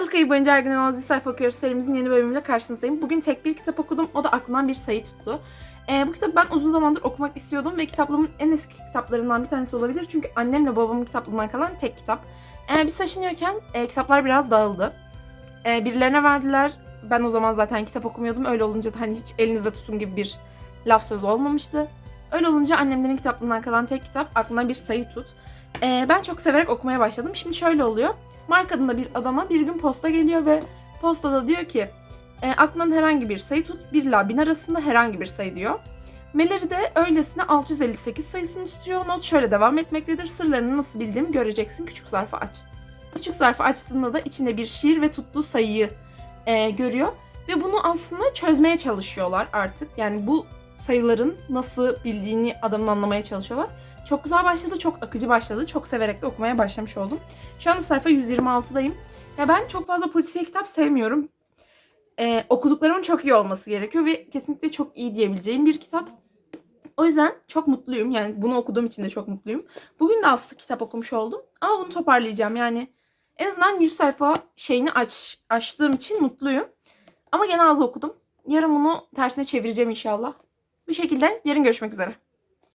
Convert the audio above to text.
Aralık ayı boyunca her gün en az bir sayfa okuyoruz serimizin yeni bölümüyle karşınızdayım. Bugün tek bir kitap okudum. O da aklımdan bir sayı tuttu. Ee, bu kitabı ben uzun zamandır okumak istiyordum ve kitaplığımın en eski kitaplarından bir tanesi olabilir. Çünkü annemle babamın kitaplığından kalan tek kitap. Ee, biz taşınıyorken e, kitaplar biraz dağıldı. Ee, birilerine verdiler. Ben o zaman zaten kitap okumuyordum. Öyle olunca da hani hiç elinizde tutun gibi bir laf söz olmamıştı. Öyle olunca annemlerin kitaplığından kalan tek kitap aklına bir sayı tut. Ee, ben çok severek okumaya başladım. Şimdi şöyle oluyor. Mark adında bir adama bir gün posta geliyor ve postada diyor ki e, aklından herhangi bir sayı tut 1 ila 1000 arasında herhangi bir sayı diyor. Meleri de öylesine 658 sayısını tutuyor. Not şöyle devam etmektedir. Sırlarını nasıl bildiğimi göreceksin. Küçük zarfı aç. Küçük zarfı açtığında da içinde bir şiir ve tuttuğu sayıyı e, görüyor. Ve bunu aslında çözmeye çalışıyorlar artık. Yani bu sayıların nasıl bildiğini adamın anlamaya çalışıyorlar. Çok güzel başladı, çok akıcı başladı. Çok severek de okumaya başlamış oldum. Şu anda sayfa 126'dayım. Ya ben çok fazla polisiye kitap sevmiyorum. Ee, okuduklarımın çok iyi olması gerekiyor ve kesinlikle çok iyi diyebileceğim bir kitap. O yüzden çok mutluyum. Yani bunu okuduğum için de çok mutluyum. Bugün de aslında kitap okumuş oldum. Ama bunu toparlayacağım. Yani en azından 100 sayfa şeyini aç, açtığım için mutluyum. Ama gene az okudum. Yarın bunu tersine çevireceğim inşallah. Bu şekilde yarın görüşmek üzere.